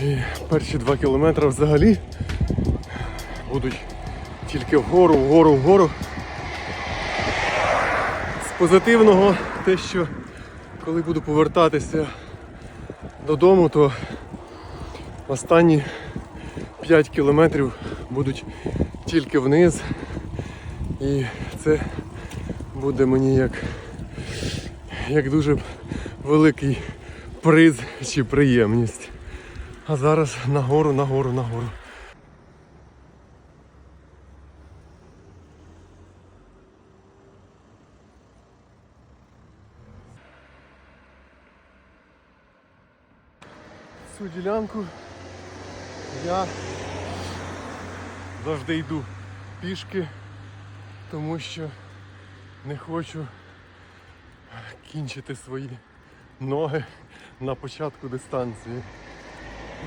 І перші два кілометри взагалі будуть тільки вгору, вгору, вгору. З позитивного те, що коли буду повертатися додому, то останні 5 кілометрів будуть тільки вниз. І це буде мені як, як дуже великий приз чи приємність. А зараз нагору, нагору, нагору. Цю ділянку я завжди йду пішки, тому що не хочу кінчити свої ноги на початку дистанції.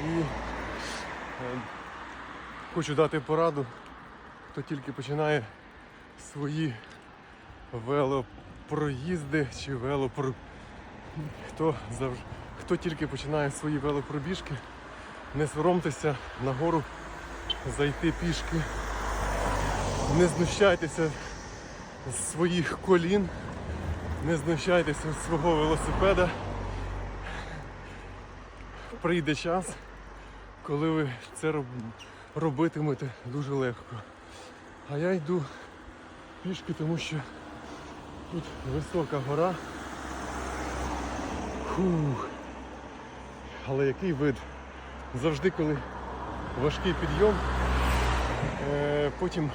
І е, хочу дати пораду, хто тільки починає свої велопроїзди чи велопро... хто, завж... хто тільки починає свої велопробіжки, не соромтеся нагору зайти пішки. Не знущайтеся з своїх колін, не знущайтеся з свого велосипеда. Прийде час, коли ви це робитимете дуже легко. А я йду пішки, тому що тут висока гора. Фух. Але який вид? Завжди, коли важкий підйом, е, потім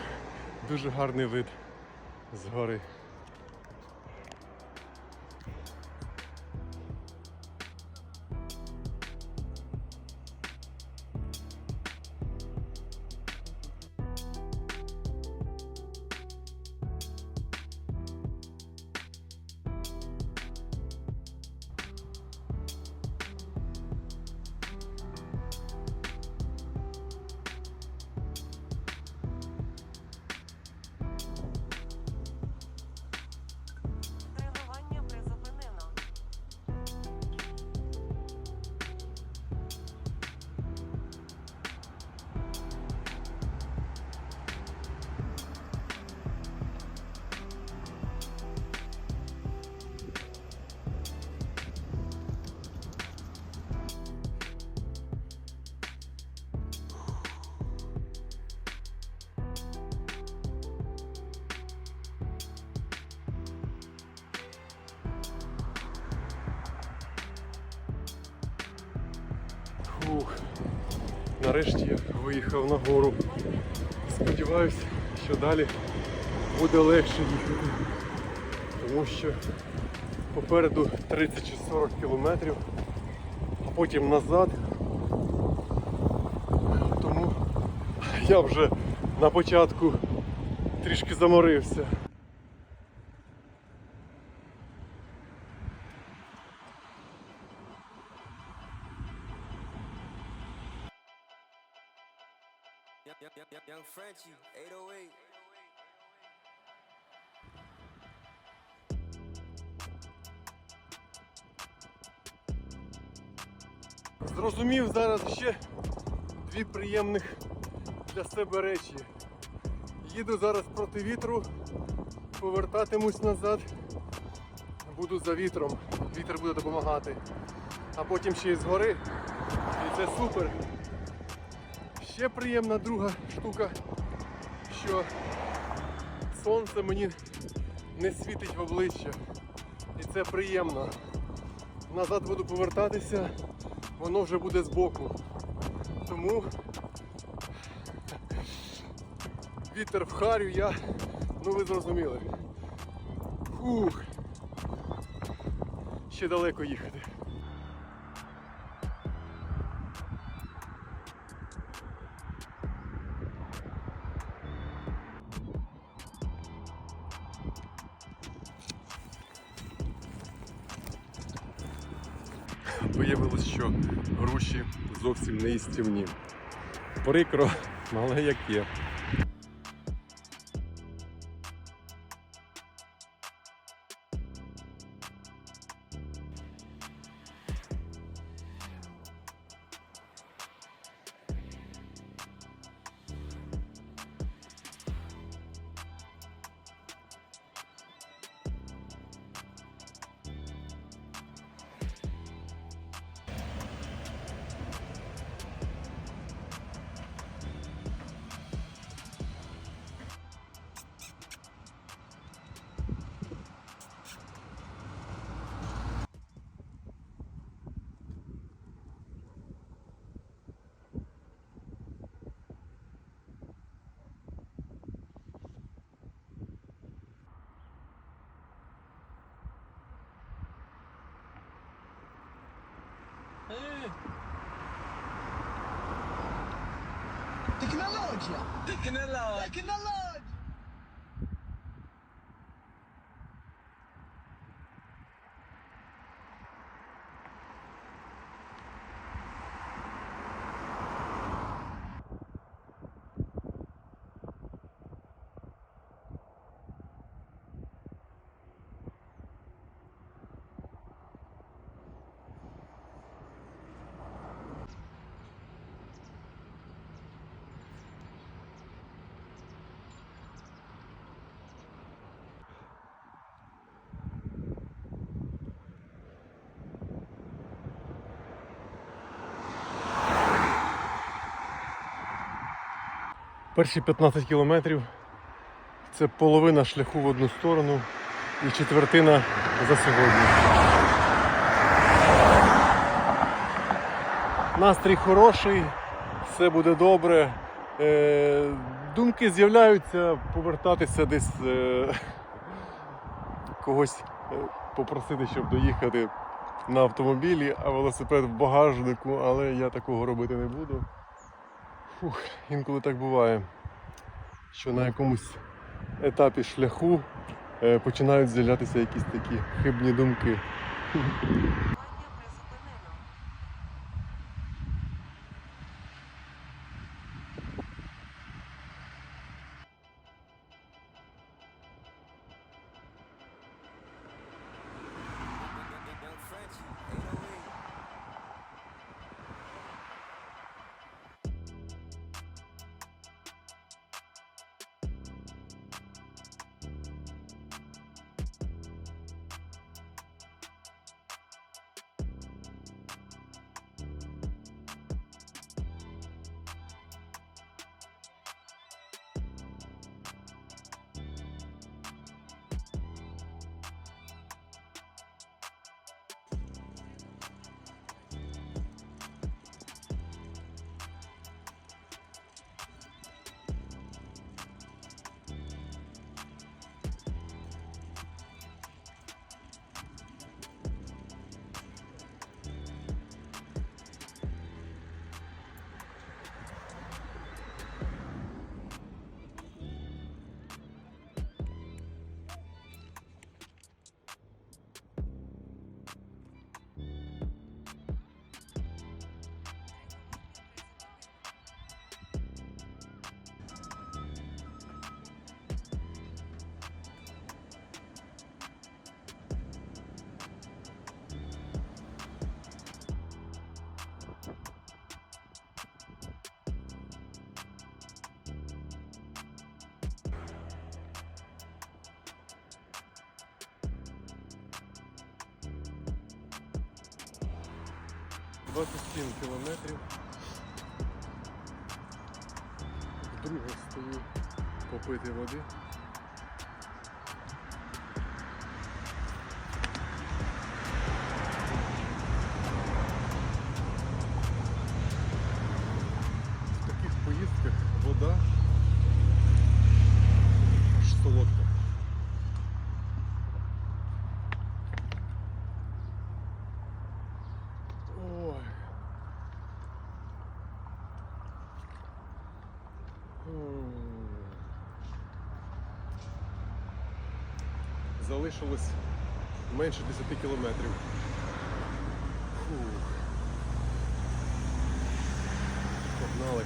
дуже гарний вид з гори. Фух. Нарешті я виїхав на гору. Сподіваюсь, що далі буде легше їхати. Тому що попереду 30 чи 40 кілометрів, а потім назад. Тому я вже на початку трішки заморився. Дві приємних для себе речі. Їду зараз проти вітру, повертатимусь назад, буду за вітром. Вітер буде допомагати. А потім ще й згори. І це супер. Ще приємна друга штука, що сонце мені не світить в обличчя. І це приємно. Назад буду повертатися, воно вже буде збоку. Тому вітер в харю, я, ну ви зрозуміли. Фух. Ще далеко їхати. Виявилось, що груші зовсім не істівні. Прикро, але як є. Teknoloji. Teknoloji. Teknoloji. Перші 15 кілометрів це половина шляху в одну сторону і четвертина за сьогодні. Настрій хороший, все буде добре. Е, думки з'являються повертатися десь е, когось е, попросити, щоб доїхати на автомобілі, а велосипед в багажнику, але я такого робити не буду. Фух, інколи так буває, що на якомусь етапі шляху е, починають з'являтися якісь такі хибні думки. 27 кілометрів. Вдруге стою попити води. Залишилось менше 10 кілометрів. Фух. Погнали.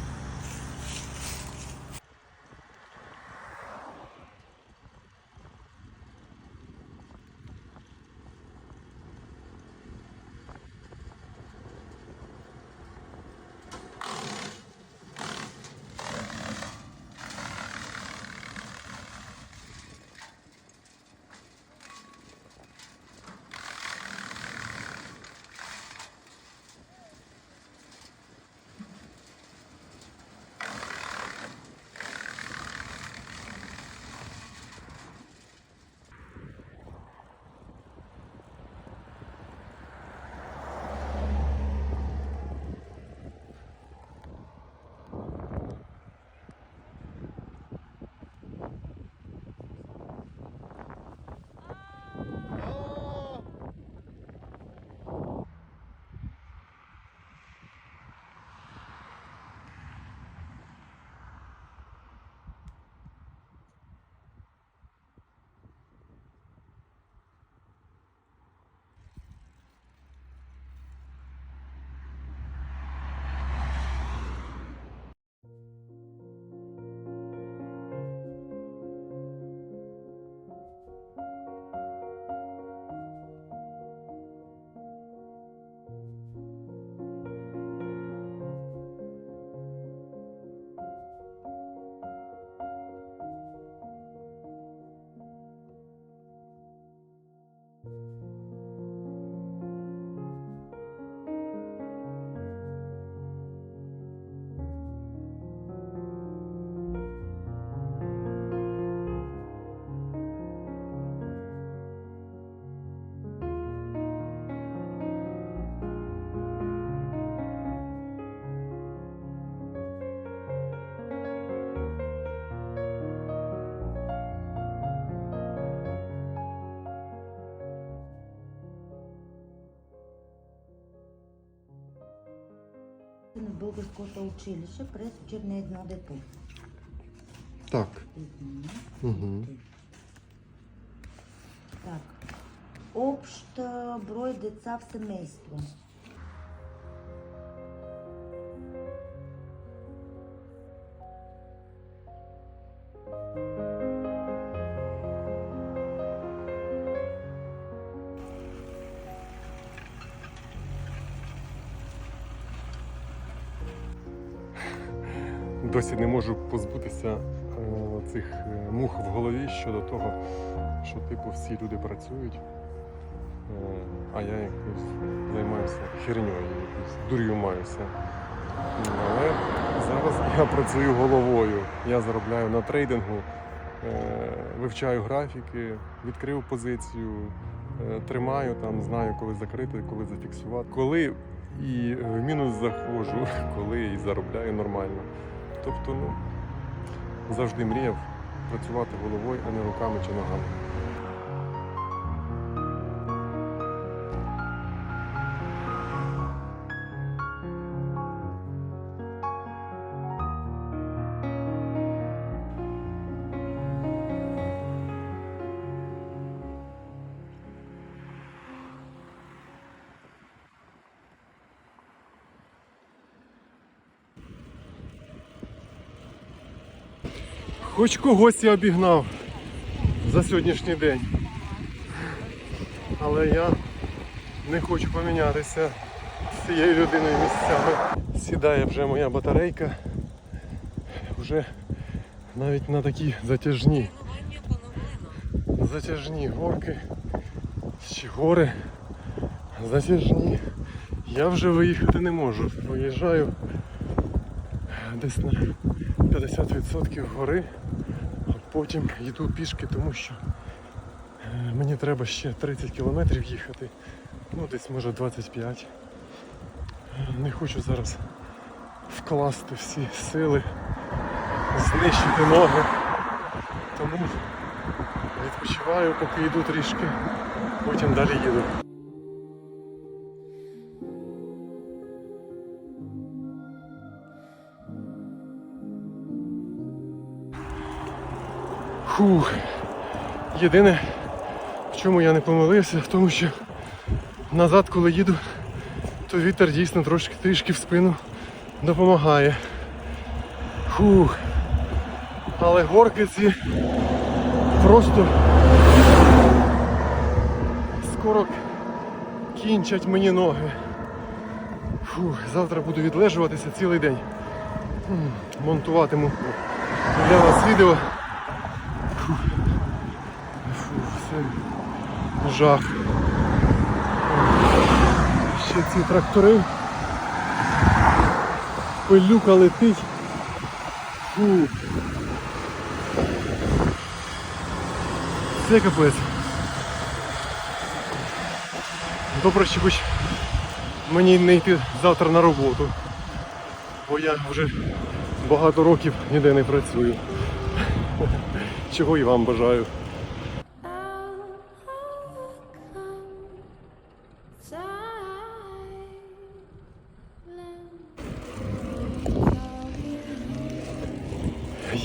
Българското училище през учебния едно дете. Так. Угу. Так. Общ брой деца в семейство. Досі не можу позбутися е, цих е, мух в голові щодо того, що типу всі люди працюють, е, а я якось займаюся херньою, якось дур'ю маюся. Але зараз я працюю головою. Я заробляю на трейдингу, вивчаю графіки, відкрив позицію, тримаю там, знаю, коли закрити, коли зафіксувати. Коли і в мінус заходжу, коли і заробляю нормально. Тобто, ну, завжди мріяв працювати головою, а не руками чи ногами. Хоч когось я обігнав за сьогоднішній день. Але я не хочу помінятися з цією людиною місцями. Сідає вже моя батарейка. Вже навіть на такі затяжні. Затяжні горки. Чи гори. Затяжні. я вже виїхати не можу. Виїжджаю десь на 50% гори, потім йду пішки, тому що е, мені треба ще 30 кілометрів їхати. Ну, десь може 25. Е, Не хочу зараз вкласти всі сили, знищити ноги. Тому відпочиваю, поки йду трішки, потім далі їду. Фух. Єдине, в чому я не помилився, в тому що назад, коли їду, то вітер дійсно трошки трішки в спину допомагає. Фух. Але горки ці просто скоро кінчать мені ноги. Фух, завтра буду відлежуватися цілий день. Монтуватиму для вас відео. Фух, це жах. Ще ці трактори. Пилюка летить. Фу. Це капець. Добре, що хоч мені не йти завтра на роботу. Бо я вже багато років ніде не працюю. Чого і вам бажаю.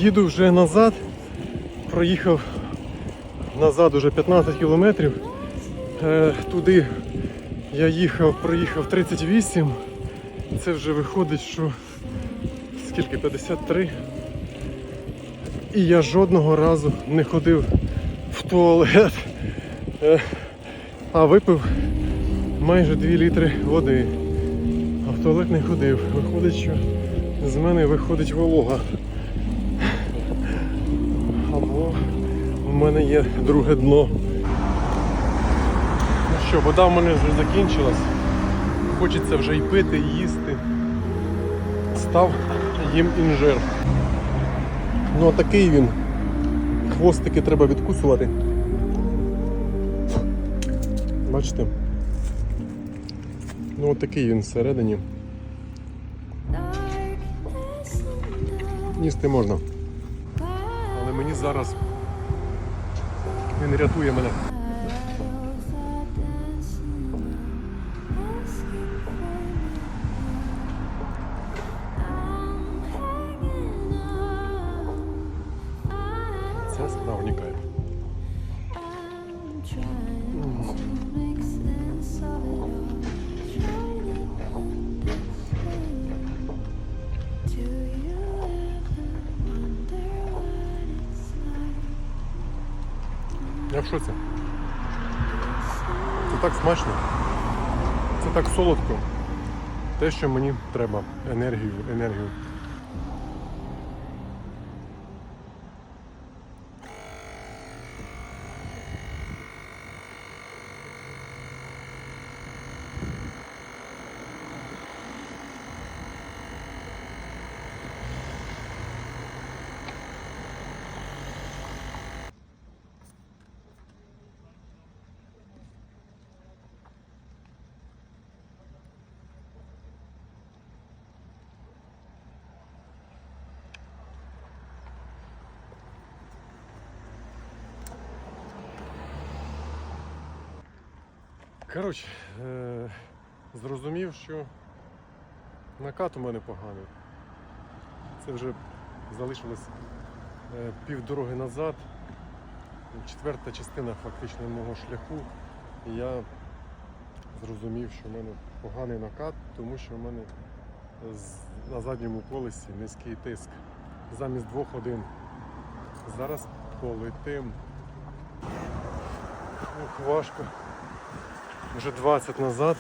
Їду вже назад, проїхав назад уже 15 кілометрів. Е, туди я їхав, проїхав 38. Це вже виходить, що скільки? 53. І я жодного разу не ходив в туалет, Е, а випив майже 2 літри води. А в туалет не ходив. Виходить, що з мене виходить волога. В мене є друге дно. Ну що, вода в мене вже закінчилась. Хочеться вже і пити, і їсти. Став їм інжир. Ну а такий він. Хвостики треба відкусувати. Бачите? Ну от такий він всередині. Їсти можна. Але мені зараз він рятує мене. Я в шоці. Це так смачно. Це так солодко. Те, що мені треба. Енергію, енергію. Коротше, е- зрозумів, що накат у мене поганий. Це вже залишилось е, півдороги назад. Четверта частина фактично мого шляху. І я зрозумів, що в мене поганий накат, тому що в мене на задньому колесі низький тиск. Замість двох один. Зараз полетим. Ух, важко. Вже 20 назад,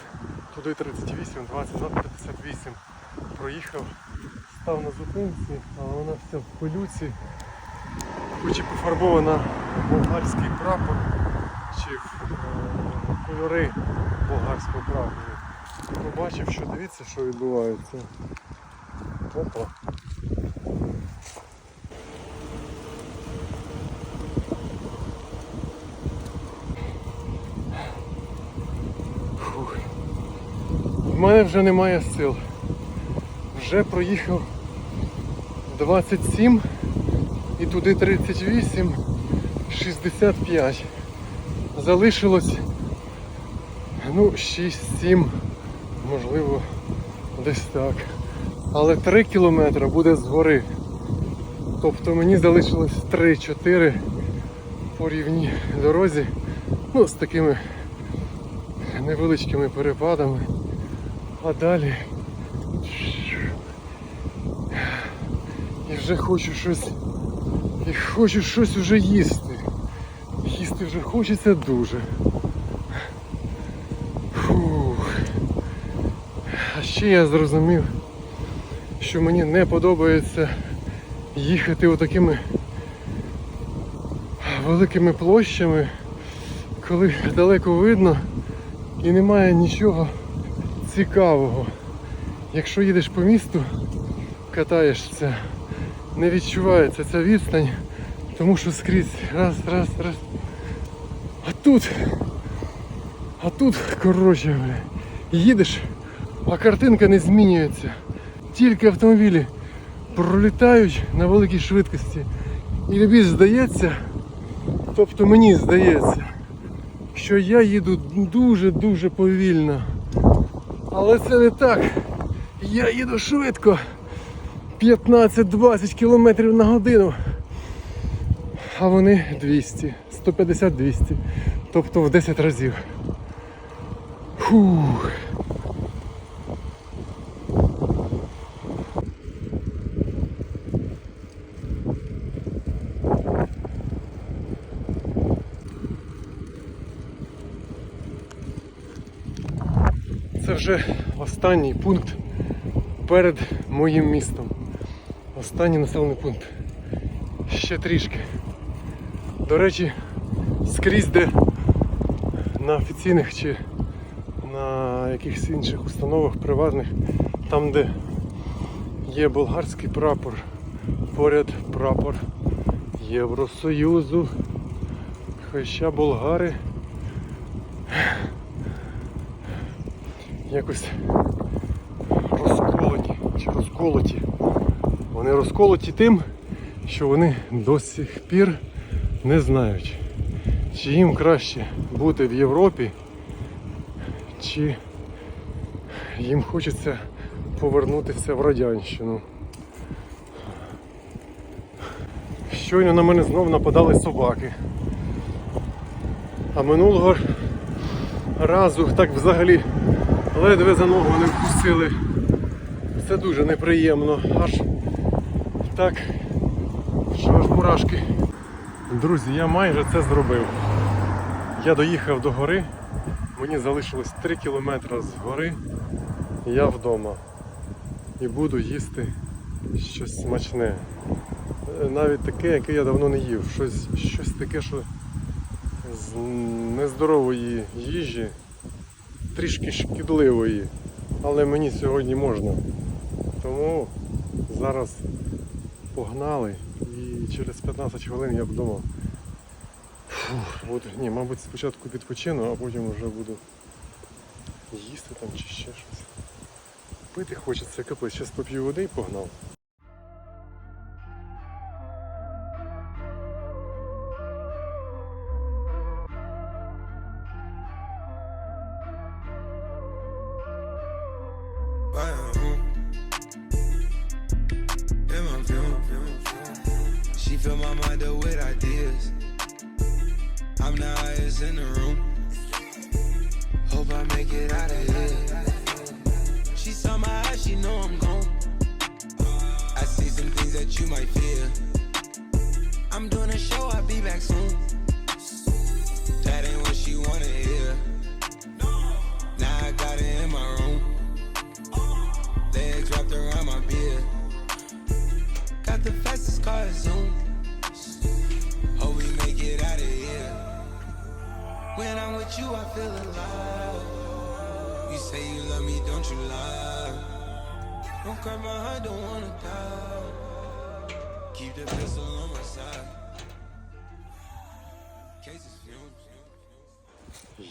туди 38, 20 назад 58. Проїхав, став на зупинці, але вона вся в пилюці, хоч і пофарбована болгарський прапор чи в е, кольори болгарського прапору. побачив, що дивіться, що відбувається. Опа. В мене вже немає сил. Вже проїхав 27 і туди 38, 65. Залишилось ну 6-7, можливо, десь так. Але 3 кілометри буде згори. Тобто мені залишилось 3-4 по рівній дорозі. Ну, з такими невеличкими перепадами. А далі. І вже хочу щось. І хочу щось уже їсти. Їсти вже хочеться дуже. Фух. А ще я зрозумів, що мені не подобається їхати отакими великими площами, коли далеко видно і немає нічого цікавого. Якщо їдеш по місту, катаєшся, не відчувається ця відстань, тому що скрізь раз, раз, раз. А тут, а тут, коротше, їдеш, а картинка не змінюється. Тільки автомобілі пролітають на великій швидкості. І тобі здається, тобто мені здається, що я їду дуже-дуже повільно. Але це не так. Я їду швидко. 15-20 км на годину. А вони 200, 150-200. Тобто в 10 разів. Фух. Це вже останній пункт перед моїм містом. Останній населений пункт. Ще трішки. До речі, скрізь де на офіційних чи на якихось інших установах приватних, там де є болгарський прапор, поряд прапор Євросоюзу. Хоча болгари якось розколоті. Вони розколоті тим, що вони до сих пір не знають, чи їм краще бути в Європі, чи їм хочеться повернутися в радянщину. Щойно на мене знов нападали собаки. А минулого разу так взагалі ледве за ногу не вкусили. Це дуже неприємно. Аж так, що аж мурашки. Друзі, я майже це зробив. Я доїхав до гори, мені залишилось 3 кілометри з гори, я вдома. І буду їсти щось смачне. Е, Навіть таке, яке я давно не їв. Щось, щось таке, що з нездорової їжі, трішки шкідливої. Але мені сьогодні можна. Тому зараз погнали і через 15 хвилин я вдома. Фух, От, ні, мабуть, спочатку відпочину, а потім вже буду їсти там чи ще щось. Пити хочеться капець. Зараз поп'ю води і погнав. Ideas. I'm the highest in the room. Hope I make it out of here. She saw my eyes, she know I'm gone. I see some things that you might fear. I'm doing a show, I'll be back soon. That ain't what she wanna hear. Now I got it in my room. Legs wrapped around my beard. Got the fastest car Zoom. When I'm with you, I feel alive. You say you love me, don't you lie? Don't cry my heart, don't wanna die. Keep the pistol on my side. Cases fumes.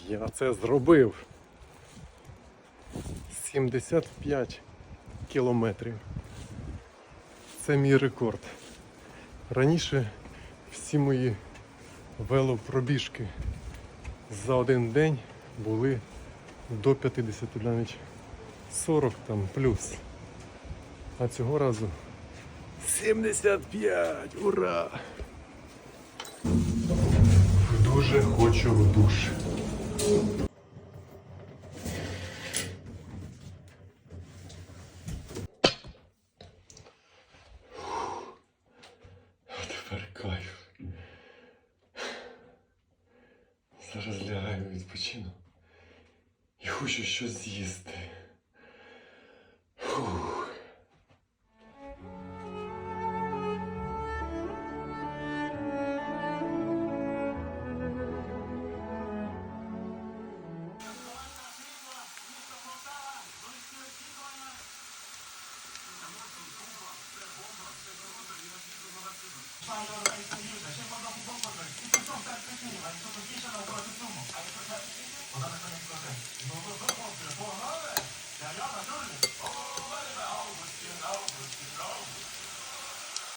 Я це зробив. 75 кілометрів. Це мій рекорд. Раніше всі мої велопробіжки за один день були до 50, навіть 40 там плюс. А цього разу 75! Ура! Дуже хочу в душ. Тепер кайф. Зараз лягаю, відпочину. І хочу щось з'їсти.